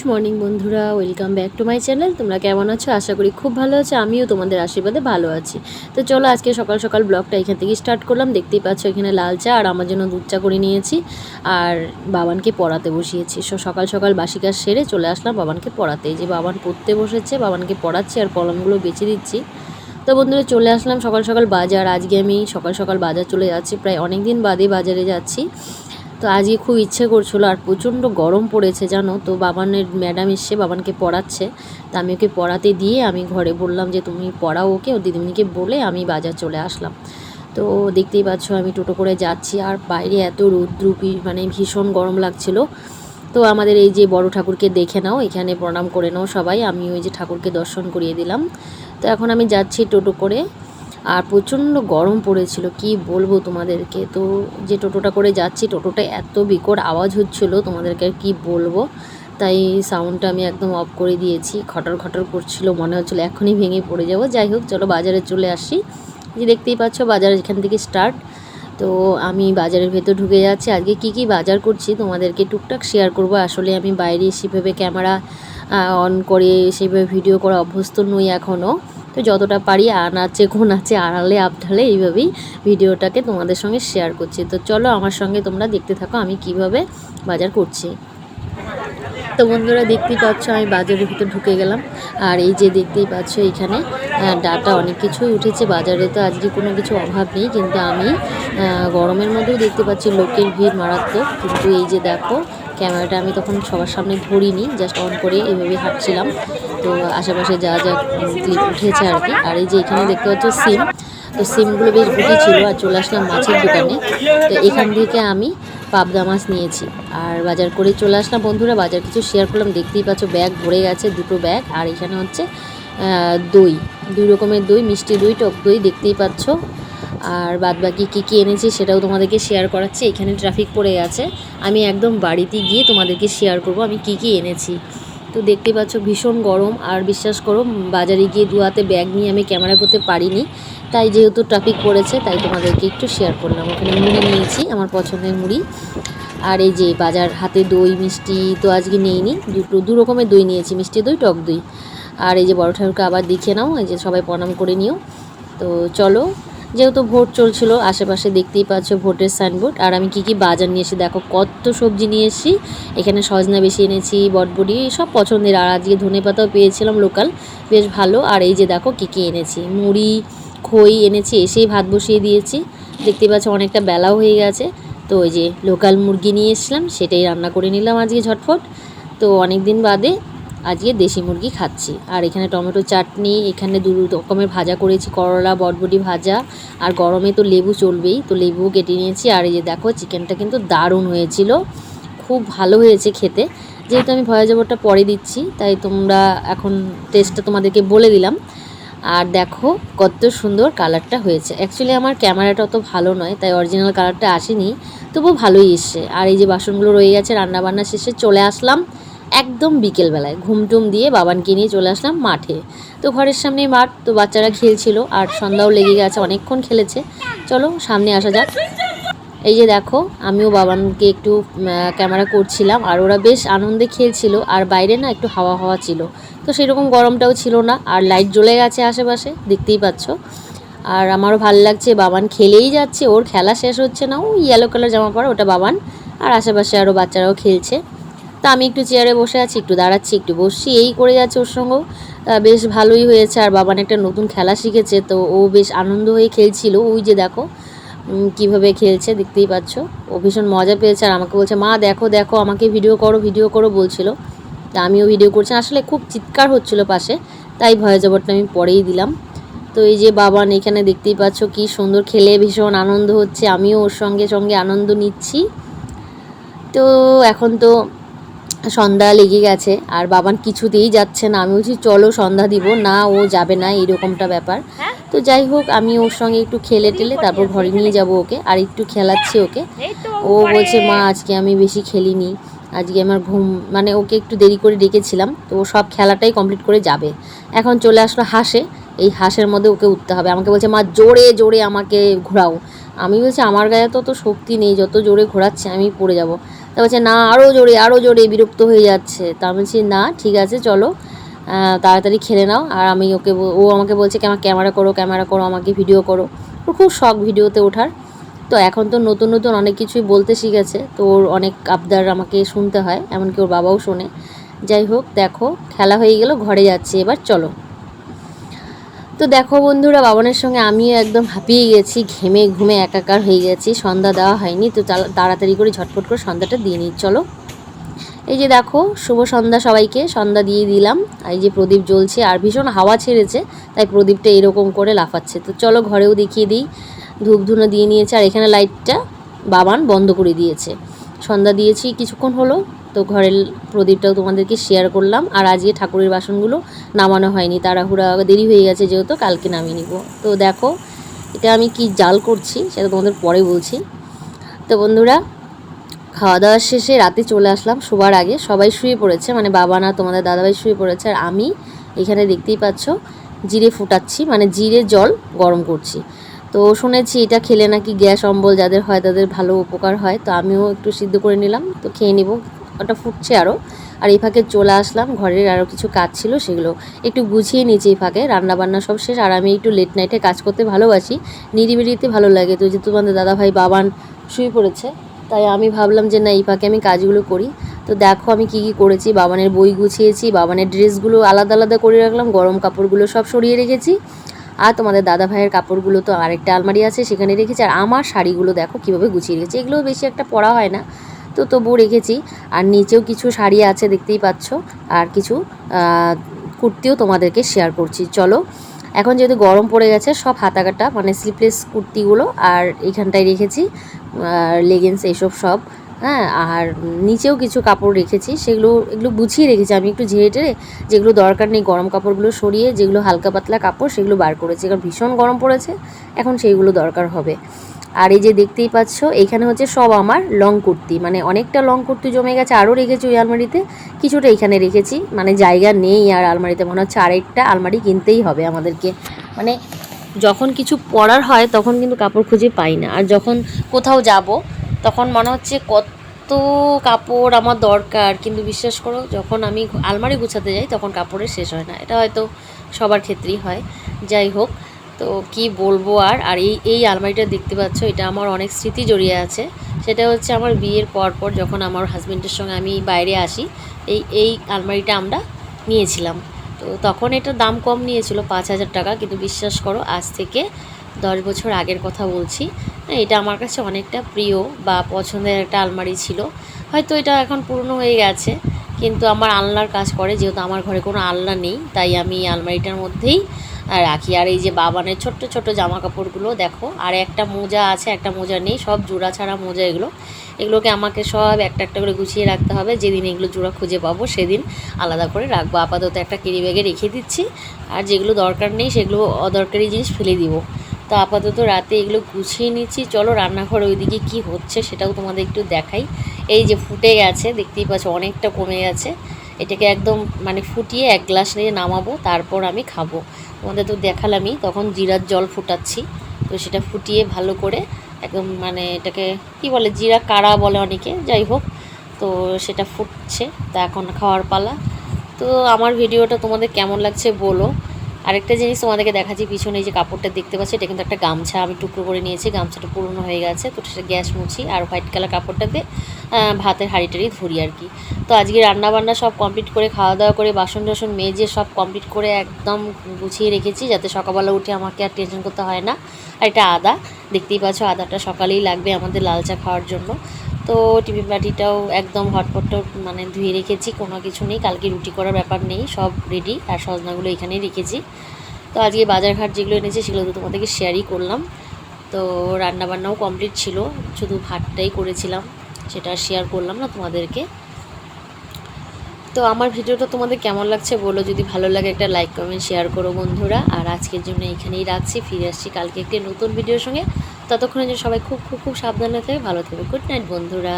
Good morning বন্ধুরা, welcome back to my channel. তোমরা কেমন আছো? আশা করি খুব ভালো আছো, আমিও তোমাদের আশীর্বাদে ভালো আছি। তো চলো আজকে সকাল সকাল ব্লগটা এখান থেকে স্টার্ট করলাম। দেখতেই পাচ্ছ এখানে লাল চা আর আমার জন্য দুধ চা করে নিয়েছি। আর বাবানকে পড়াতে বসিয়েছি। সো সকাল সকাল বাসি কাজ সেরে চলে আসলাম বাবানকে পড়াতে। যে বাবান পড়তে বসেছে, বাবানকে পড়াচ্ছি আর কলমগুলো বেছে দিচ্ছি। তো বন্ধুরা চলে আসলাম সকাল সকাল বাজার। আজকে আমি সকাল সকাল বাজার চলে যাচ্ছি, প্রায় অনেক দিন বাদে বাজারে যাচ্ছি। তো আজকে খুব ইচ্ছে করছিল, আর প্রচণ্ড গরম পড়েছে জানো? তো বাবানের, ম্যাডাম এসছে, বাবানকে পড়াচ্ছে। তা আমি ওকে পড়াতে দিয়ে আমি ঘরে বললাম যে, তুমি পড়াও ওকে। ও দিদিমণিকে বলে আমি বাজার চলে আসলাম। তো দেখতেই পাচ্ছ আমি টোটো করে যাচ্ছি, আর বাইরে এত রৌদ্রুপি মানে ভীষণ গরম লাগছিল। তো আমাদের এই যে বড় ঠাকুরকে দেখে নাও, এখানে প্রণাম করে নাও সবাই। আমি ওই যে ঠাকুরকে দর্শন করিয়ে দিলাম। তো এখন আমি যাচ্ছি টোটো করে। আর প্রচণ্ড গরম পড়েছিল, কি বলব তোমাদেরকে? তো যে টোটোটা করে যাচ্ছি, টোটোটা এত বিকট আওয়াজ হচ্ছিল, তোমাদেরকে আর কি বলব? তাই সাউন্ডটা আমি একদম অফ করে দিয়েছি। খটর খটর করছিল, মনে হচ্ছিল এখনই ভেঙে পড়ে যাব। যাই হোক, চলো বাজারে চলে আসি। যে দেখতেই পাচ্ছ, বাজার এখান থেকে স্টার্ট তো আমি বাজারের ভেতর ঢুকে যাচ্ছি। আজকে কি কি বাজার করছি, তোমাদেরকে টুকটাক শেয়ার করব। আসলে আমি বাইরে সেভাবে ক্যামেরা অন করে, সেভাবে ভিডিও করা অভ্যস্ত নই এখনও তো যতটা পারি আন আছে কোন আছে, আড়ালে, আবঢালে এইভাবেই ভিডিওটাকে তোমাদের সঙ্গে শেয়ার করছি। তো চলো আমার সঙ্গে তোমরা দেখতে থাকো আমি কীভাবে বাজার করছি। তো বন্ধুরা দেখতেই পাচ্ছ আমি বাজারের ভিতর ঢুকে গেলাম। আর এই যে দেখতেই পাচ্ছ এখানে ডাটা অনেক কিছুই উঠেছে। বাজারে তো আজকে কোনো কিছু অভাব নেই, কিন্তু আমি গরমের মধ্যেও দেখতে পাচ্ছি লোকের ভিড় মারাত্মক। কিন্তু এই যে দেখো, ক্যামেরাটা আমি তখন সবার সামনে ধরিনি জাস্ট অন করে এভাবে হাঁটছিলাম। তো আশেপাশে যা যা ক্লিপ উঠেছে আর কি। আর এই যে এখানে দেখতে পাচ্ছ সিম, তো সিমগুলো বেশ বুটি ছিল আর চলে আসলাম মাছের দোকানে। তো এখান থেকে আমি পাবদা মাছ নিয়েছি। আর বাজার করে চলে আসলাম বন্ধুরা, বাজার কিছু শেয়ার করলাম। দেখতেই পাচ্ছ ব্যাগ ভরে গেছে, দুটো ব্যাগ আর এখানে হচ্ছে দই, দুই রকমের দই, মিষ্টি দই, টক দই দেখতেই পাচ্ছ। আর বাদ বাকি কী কী এনেছি সেটাও তোমাদেরকে শেয়ার করাচ্ছি। এখানে ট্রাফিক পড়ে গেছে। আমি একদম বাড়িতে গিয়ে তোমাদেরকে শেয়ার করব আমি কি কি এনেছি। তো দেখতে পাচ্ছ ভীষণ গরম আর বিশ্বাস করো, বাজারে গিয়ে দু হাতে ব্যাগ নিয়ে আমি ক্যামেরা করতে পারিনি। তাই যেহেতু ট্রাফিক পড়েছে, তাই তোমাদেরকে একটু শেয়ার করলাম। ওখানে মুড়ি নিয়েছি, আমার পছন্দের মুড়ি। আর এই যে বাজার হাতে দই, মিষ্টি তো আজকে নেইনি। দুটো, দু রকমের দই নিয়েছি, মিষ্টি দই, টক দই। আর এই যে বড় ঠাকুরকে আবার দেখে নাও, এই যে সবাই প্রণাম করে নিও। তো চলো যেহেতু ভোট চলছিল, আশেপাশে দেখতেই পাচ্ছ ভোটের সাইনবোর্ড। আর আমি কি কি বাজার নিয়ে এসে দেখো, কত সবজি নিয়ে এসেছি। এখানে সজনা বেশি এনেছি, বটবডি, সব পছন্দের। আর আজকে ধনে পাতাও পেয়েছিলাম লোকাল, বেশ ভালো। আর এই যে দেখো কি কি এনেছি, মুড়ি, খই এনেছি, এসেই ভাত বসিয়ে দিয়েছি। দেখতে পাচ্ছ অনেকটা বেলাও হয়ে গেছে। তো ওই যে লোকাল মুরগি নিয়ে এসলাম সেটাই রান্না করে নিলাম আজকে ঝটফট। তো অনেক দিন বাদে আজকে দেশি মুরগি খাচ্ছি। আর এখানে টমেটো চাটনি, এখানে দু রকমের ভাজা করেছি, করলা, বটবটি ভাজা, আর গরমে তো লেবু চলবেই। তো লেবু কেটে নিয়েছি, আর এই যে দেখো চিকেনটা কিন্তু দারুণ হয়েছিল। খুব ভালো হয়েছে খেতে। যেহেতু আমি ভয়াজবরটা পরে দিচ্ছি, তাই তোমরা এখন টেস্টটা তোমাদেরকে বলে দিলাম। আর দেখো, কত সুন্দর কালারটা হয়েছে। অ্যাকচুয়ালি আমার ক্যামেরাটা অত ভালো নয়, তাই অরিজিনাল কালারটা আসেনি। তবু ভালোই এসছে। আর এই যে বাসনগুলো রয়ে গেছে, রান্নাবান্না শেষে চলে আসলাম। একদম বিকেলবেলায়। ঘুমটুম দিয়ে বাবানকে নিয়ে চলে আসলাম মাঠে। তো ঘরের সামনে মাঠ, তো বাচ্চারা খেলছিল আর সন্ধ্যাও লেগে গেছে, অনেকক্ষণ খেলেছে। চলো সামনে আসা যাক। এই যে দেখো, আমিও বাবানকে একটু ক্যামেরা করছিলাম আর ওরা বেশ আনন্দে খেলছিল আর বাইরে না একটু হাওয়া হাওয়া ছিল। তো সেরকম গরমটাও ছিল না আর লাইট জ্বলে গেছে আশেপাশে, দেখতেই পাচ্ছ। আর আমারও ভালো লাগছে, বাবান খেলেই যাচ্ছে, ওর খেলা শেষ হচ্ছে না। ও ইয়েলো কালার জামা পরা ওটা বাবান। আর আশেপাশে আরও বাচ্চারাও খেলছে। তা আমি একটু চেয়ারে বসে আছি, একটু দাঁড়াচ্ছি, একটু বসছি, এই করে যাচ্ছে ওর সঙ্গেও বেশ ভালোই হয়েছে, আর বাবান একটা নতুন খেলা শিখেছে, তো ও বেশ আনন্দ হয়ে খেলছিল। ওই যে দেখো কীভাবে খেলছে দেখতেই পাচ্ছ। ও ভীষণ মজা পেয়েছে, আর আমাকে বলছে, মা, দেখো দেখো, আমাকে ভিডিও করো ভিডিও করো, বলছিল। তা আমিও ভিডিও করছি, আসলে খুব চিৎকার হচ্ছিল পাশে, তাই ভয় জবরটা আমি পরেই দিলাম। তো এই যে বাবান, এখানে দেখতেই পাচ্ছ কি সুন্দর খেলে ভীষণ আনন্দ হচ্ছে, আমিও ওর সঙ্গে সঙ্গে আনন্দ নিচ্ছি। তো এখন তো সন্ধ্যা লেগে গেছে আর বাবান কিছুতেই যাচ্ছে না। আমি বলছি চলো সন্ধ্যা দিব না ও যাবে না এরকমটা ব্যাপার। তো যাই হোক আমি ওর সঙ্গে একটু খেলে টেলে তারপর ঘরে নিয়ে যাব ওকে আর একটু খেলাচ্ছি ওকে। ও বলছে মা আজকে আমি বেশি খেলিনি আজকে আমার ঘুম মানে ওকে একটু দেরি করে ডেকেছিলাম তো ও সব খেলাটাই কমপ্লিট করে যাবে। এখন চলে আসলো হাসে এই হাঁসের মধ্যে ওকে উঠতে হবে। আমাকে বলছে মা জোরে জোরে আমাকে ঘোরাও। আমি বলছি, আমার গায়ে তো তো শক্তি নেই, যত জোরে ঘোরাচ্ছে, আমি পড়ে যাব। তা বলছে, না আরও জোরে আরও জোরে বিরক্ত হয়ে যাচ্ছে। তা বলছি, না, ঠিক আছে, চলো তাড়াতাড়ি খেলে নাও। আর আমি ওকে ও আমাকে বলছে কি, আমার ক্যামেরা করো ক্যামেরা করো, আমাকে ভিডিও করো। ওর খুব শখ ভিডিওতে ওঠার। তো এখন তো নতুন নতুন অনেক কিছুই বলতে শিখেছে। তো ওর অনেক আবদার আমাকে শুনতে হয়, এমনকি ওর বাবাও শোনে। যাই হোক, দেখো, খেলা হয়ে গেল, ঘরে যাচ্ছি। এবার চলো। তো দেখো বন্ধুরা, বাবনের সঙ্গে আমিও একদম হাঁপিয়ে গেছি, ঘেমে ঘুমে একাকার হয়ে গেছি, সন্ধ্যা দেওয়া হয়নি, তো তাড়াতাড়ি করে ঝটপট করে সন্ধ্যাটা দিয়ে নিই, চলো। এই যে দেখো, শুভ সন্ধ্যা সবাইকে, সন্ধ্যা দিয়ে দিলাম, এই যে প্রদীপ জ্বলছে, আর ভীষণ হাওয়া ছেড়েছে, তাই প্রদীপটা এরকম করে লাফাচ্ছে, তো চলো ঘরেও দেখিয়ে দিই ধূপ ধুনো দিয়ে নিয়েছে, আর এখানে লাইটটা বাবান বন্ধ করে দিয়েছে। সন্ধ্যা দিয়েছি, কিছুক্ষণ হলো তো ঘরের প্রদীপটাও তোমাদেরকে শেয়ার করলাম। আর আজকে ঠাকুরের বাসনগুলো নামানো হয়নি, তাড়াহুড়া দেরি হয়ে গেছে যেহেতু কালকে নামিয়ে নিব। তো দেখো, এটা আমি কি জাল করছি সেটা তোমাদের পরে বলছি। তো বন্ধুরা খাওয়া দাওয়ার শেষে রাতে চলে আসলাম শোবার আগে। সবাই শুয়ে পড়েছে মানে বাবা না, তোমাদের দাদাভাই শুয়ে পড়েছে। আর আমি এখানে দেখতেই পাচ্ছ, জিরে ফুটাচ্ছি মানে জিরে জল গরম করছি। তো শুনেছি এটা খেলে নাকি গ্যাস, অম্বল যাদের হয় তাদের ভালো উপকার হয়। তো আমিও একটু সিদ্ধ করে নিলাম। তো খেয়ে নিব। ওটা ফুটছে আরও আর এই ফাঁকে চলে আসলাম, ঘরের আরও কিছু কাজ ছিল সেগুলো একটু গুছিয়ে নিয়েছি এই ফাঁকে, রান্নাবান্না সব শেষ। আর আমি একটু লেট নাইটে কাজ করতে ভালোবাসি, নিরিবিলিতে ভালো লাগে। তো যে তোমাদের দাদাভাই বাবান শুয়ে পড়েছে, তাই আমি ভাবলাম যে না, এই ফাঁকে আমি কাজগুলো করি। তো দেখো আমি কি কি করেছি, বাবানের বই গুছিয়েছি, বাবানের ড্রেসগুলো আলাদা আলাদা করে রাখলাম, গরম কাপড়গুলো সব সরিয়ে রেখেছি। আর তোমাদের দাদা ভাইয়ের কাপড়গুলো তো আরেকটা আলমারি আছে, সেখানে রেখেছি। আর আমার শাড়িগুলো দেখো কীভাবে গুছিয়ে রেখেছি এগুলো বেশি একটা পরা হয় না। তো তবুও রেখেছি। আর নিচেও কিছু শাড়ি আছে, দেখতেই পাচ্ছ। আর কিছু কুর্তিও তোমাদেরকে শেয়ার করছি। চলো, এখন যেহেতু গরম পড়ে গেছে, সব হাতাকাটা মানে স্লিপলেস কুর্তিগুলো আর এইখানটায় রেখেছি। লেগিংস এইসব সব হ্যাঁ আর নিচেও কিছু কাপড় রেখেছি। সেগুলো, এগুলো বুঝিয়ে রেখেছি আমি একটু ঝেড়ে টেড়ে। যেগুলো দরকার নেই গরম কাপড়গুলো সরিয়ে, যেগুলো হালকা পাতলা কাপড়, সেগুলো বার করেছি। কারণ ভীষণ গরম পড়েছে, এখন সেইগুলো দরকার হবে। আর এই যে দেখতেই পাচ্ছ, এখানে হচ্ছে সব আমার লং কুর্তি। মানে অনেকটা লং কুর্তি জমে গেছে, আরও রেখেছি ওই আলমারিতে। কিছুটা এখানে রেখেছি মানে জায়গা নেই আর আলমারিতে। মনে হচ্ছে আরেকটা আলমারি কিনতেই হবে আমাদেরকে। মানে যখন কিছু পরার হয়, তখন কিন্তু কাপড় খুঁজে পাই না। আর যখন কোথাও যাব, তখন মনে হচ্ছে কত কাপড় আমার দরকার। কিন্তু বিশ্বাস করো, যখন আমি আলমারি গুছাতে যাই, তখন কাপড়ের শেষ হয় না। এটা হয়তো সবার ক্ষেত্রেই হয়। যাই হোক তো কি বলব আর? আর এই এই আলমারিটা দেখতে পাচ্ছ এটা আমার অনেক স্মৃতি জড়িয়ে আছে। সেটা হচ্ছে আমার বিয়ের পর পর যখন আমার হাজব্যান্ডের সঙ্গে আমি বাইরে আসি এই এই আলমারিটা আমরা নিয়েছিলাম। তো তখন এটা দাম কম নিয়েছিল পাঁচ হাজার টাকা। কিন্তু বিশ্বাস করো আজ থেকে দশ বছর আগের কথা বলছি। হ্যাঁ, এটা আমার কাছে অনেকটা প্রিয় বা পছন্দের একটা আলমারি ছিল। হয়তো এটা এখন পুরনো হয়ে গেছে কিন্তু আমার আলনার কাজ করে। যেহেতু আমার ঘরে কোনো আলনা নেই তাই আমি আলমারিটার মধ্যেই রাখি। আর এই যে বাবানের ছোট্ট ছোট্ট জামা কাপড়গুলো দেখো, আর একটা মোজা আছে, একটা মোজা নেই, সব জোড়া ছাড়া মোজা এগুলো। এগুলোকে আমাকে সব একটা একটা করে গুছিয়ে রাখতে হবে। যেদিন এগুলো জোড়া খুঁজে পাবো, সেদিন আলাদা করে রাখব। আপাতত একটা কেরি ব্যাগে রেখে দিচ্ছি। আর যেগুলো দরকার নেই, সেগুলো অদরকারি জিনিস ফেলে দিব। তো আপাতত রাতে এগুলো গুছিয়ে নিচ্ছি। চলো, রান্নাঘর ওইদিকে কি হচ্ছে সেটাও তোমাদের একটু দেখাই। এই যে ফুটে গেছে, দেখতেই পাচ্ছ, অনেকটা কমে গেছে। এটাকে একদম মানে ফুটিয়ে এক গ্লাস নিয়ে নামাবো, তারপর আমি খাব। তোমাদের তো দেখালামই, তখন জিরার জল ফুটাচ্ছি, তো সেটা ফুটিয়ে ভালো করে একদম মানে এটাকে, কি বলে, জিরা কাড়া বলে অনেকে, যাই হোক, তো সেটা ফুটছে, তা এখন খাওয়ার পালা। তো আমার ভিডিওটা তোমাদের কেমন লাগছে বলো। আরেকটা জিনিস তোমাদেরকে দেখাচ্ছি, পিছনে এই যে কাপড়টা দেখতে পাচ্ছি, এটা কিন্তু একটা গামছা। আমি টুকরো করে নিয়েছি, গামছাটা পুরনো হয়ে গেছে, তো সেটা গ্যাস মুছি, আর হোয়াইট কালার কাপড়টাতে ভাতের হাঁড়ি টাড়ি ধরি আর কি। তো আজকে রান্না বান্না সব কমপ্লিট করে খাওয়া দাওয়া করে বাসন টাসন মেজে সব কমপ্লিট করে একদম গুছিয়ে রেখেছি, যাতে সকালবেলা উঠে আমাকে আর টেনশন করতে হয় না। আর এটা আদা, দেখতেই পাচ্ছ আদাটা সকালেই লাগবে আমাদের লাল চা খাওয়ার জন্য। তো টিভি বাটিটাও একদম হটপট মানে ধুয়ে রেখেছি, কোনো কিছু নেই, কালকে রুটি করার ব্যাপার নেই, সব রেডি আর সজনাগুলো এখানেই রেখেছি। তো আজকে বাজারঘাট যেগুলো এনেছি সেগুলো তো তোমাদেরকে শেয়ারই করলাম। তো রান্নাবান্নাও কমপ্লিট ছিল, শুধু ভাতটাই করেছিলাম, সেটা শেয়ার করলাম না তোমাদেরকে। তো আমার ভিডিওটা তোমাদের কেমন লাগছে বলো, যদি ভালো লাগে একটা লাইক কমেন্ট শেয়ার করো বন্ধুরা। আর আজকের জন্য এখানেই রাখছি, ফিরে আসছি কালকে একটি নতুন ভিডিওর সঙ্গে। ততক্ষণে যে সবাই খুব খুব খুব সাবধানে থাকে ভালো থাকবে। গুড নাইট বন্ধুরা।